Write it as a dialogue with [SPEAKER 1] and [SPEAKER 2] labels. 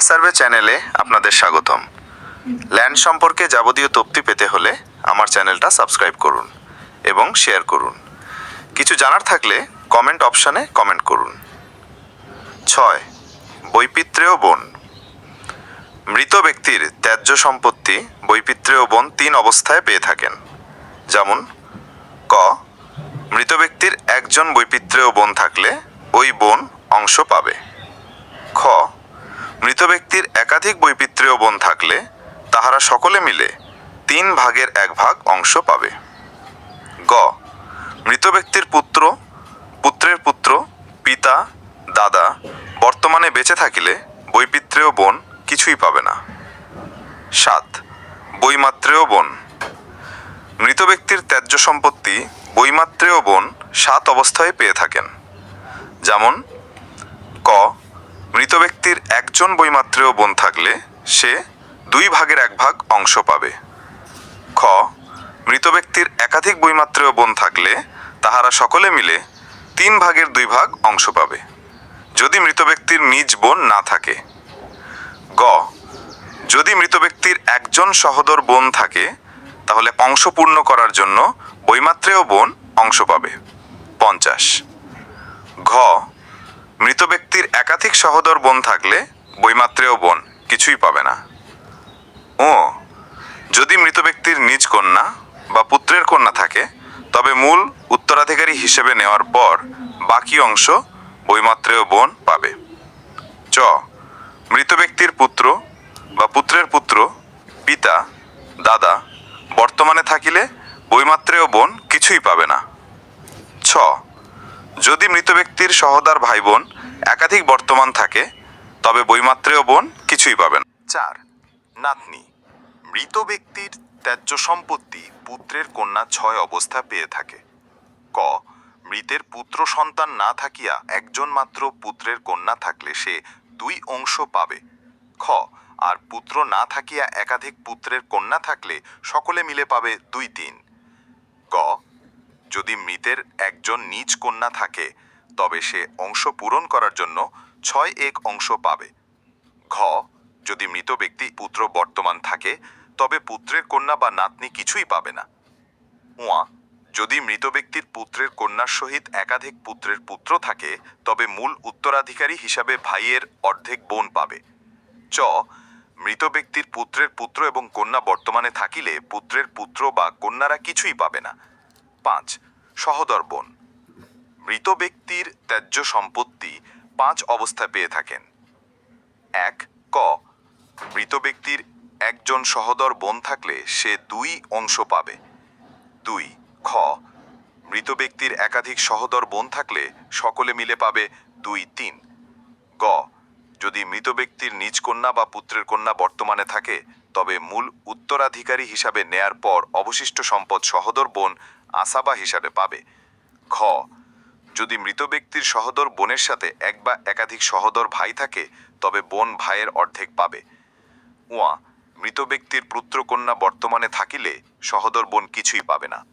[SPEAKER 1] Land survey চ্যানেলে আপনাদের স্বাগতম। ল্যান্ড সম্পর্কে যাবতীয় তথ্য পেতে হলে আমার চ্যানেলটা সাবস্ক্রাইব করুন এবং শেয়ার করুন। কিছু জানার থাকলে কমেন্ট অপশানে কমেন্ট করুন। ছয় বৈপিত্রেয় বন। মৃত ব্যক্তির ত্যায্য সম্পত্তি বৈপিত্রেয় বন তিন অবস্থায় পেয়ে থাকেন। যেমন, ক, মৃত ব্যক্তির একজন বৈপিত্রেয় বোন থাকলে ওই বোন অংশ পাবে। মৃত ব্যক্তির একাধিক বৈপিত্রেয় বোন থাকলে তাহারা সকলে মিলে তিন ভাগের এক ভাগ অংশ পাবে। গ। মৃত ব্যক্তির পুত্র, পুত্রের পুত্র, পিতা, দাদা বর্তমানে বেঁচে থাকিলে বৈপিত্রেয় বোন কিছুই পাবে না। সাত। বৈমাত্রেয় বোন। মৃত ব্যক্তির ত্যায্য সম্পত্তি বৈমাত্রেয় বোন সাত অবস্থায় পেয়ে থাকেন। যেমন, ক। মৃত ব্যক্তির একজন বৈমাত্রেয় বোন থাকলে সে দুই ভাগের এক ভাগ অংশ পাবে। খ, মৃত ব্যক্তির একাধিক বৈমাত্রেয় বোন থাকলে তাহারা সকলে মিলে তিন ভাগের দুই ভাগ অংশ পাবে, যদি মৃত ব্যক্তির নিজ বোন না থাকে। গ, যদি মৃত ব্যক্তির একজন সহোদর বোন থাকে, তাহলে অংশ পূর্ণ করার জন্য বৈমাত্রেয় বোন অংশ পাবে। পঞ্চাশ, ঘ মৃত ব্যক্তির একাধিক সহোদর বোন থাকলে বৈমাত্রেয় বোন কিছুই পাবে না। ও, যদি মৃত ব্যক্তির নিজ কন্যা বা পুত্রের কন্যা থাকে, তবে মূল উত্তরাধিকারী হিসেবে নেওয়ার পর বাকি অংশ বৈমাত্রেয় বোন পাবে। চ, মৃত ব্যক্তির পুত্র বা পুত্রের পুত্র, পিতা, দাদা বর্তমানে থাকিলে বৈমাত্রেয় বোন কিছুই পাবে না। ছ যদি মৃত ব্যক্তির সহদার ভাই বোন একাধিক বর্তমান থাকে, তবে বৈমাত্রেয় বোন কিছুই পাবেন। চার, নাতনি। মৃত ব্যক্তির ত্যায্য সম্পত্তি পুত্রের কন্যা ছয় অবস্থা পেয়ে থাকে। ক, মৃতের পুত্র সন্তান না থাকিয়া একজন মাত্র পুত্রের কন্যা থাকলে সে দুই অংশ পাবে। খ, আর পুত্র না থাকিয়া একাধিক পুত্রের কন্যা থাকলে সকলে মিলে পাবে দুই তিন। গ যদি মৃতের একজন নিজ কন্যা থাকে, তবে সে অংশ পূরণ করার জন্য ছয় এক অংশ পাবে। ঘ, যদি মৃত ব্যক্তি পুত্র বর্তমান থাকে, তবে পুত্রের কন্যা বা নাতনি কিছুই পাবে না। উয়া, যদি মৃত ব্যক্তির পুত্রের কন্যার সহিত একাধিক পুত্রের পুত্র থাকে, তবে মূল উত্তরাধিকারী হিসাবে ভাইয়ের অর্ধেক বোন পাবে। চ, মৃত ব্যক্তির পুত্রের পুত্র এবং কন্যা বর্তমানে থাকিলে পুত্রের পুত্র বা কন্যারা কিছুই পাবে না। পাঁচ। সহদর বোন। মৃত ব্যক্তির ত্যায্য সম্পত্তি পাঁচ অবস্থায় পেয়ে থাকেন। এক, ক। মৃত ব্যক্তির একজন সহদর বোন থাকলে সে দুই অংশ পাবে। দুই, খ। মৃত ব্যক্তির একাধিক সহদর বোন থাকলে সকলে মিলে পাবে দুই, তিন। গ। যদি মৃত ব্যক্তির নিজ কন্যা বা পুত্রের কন্যা বর্তমানে থাকে, তবে মূল উত্তরাধিকারী হিসাবে নেয়ার পর অবশিষ্ট সম্পদ সহদর বোন আসাবা হিসাবে পাবে। খ, যদি মৃত ব্যক্তির সহদর বোনের সাথে এক বা একাধিক সহদর ভাই থাকে, তবে বোন ভাইয়ের অর্ধেক পাবে। উয়া, মৃত ব্যক্তির পুত্রকন্যা বর্তমানে থাকিলে সহদর বোন কিছুই পাবে না।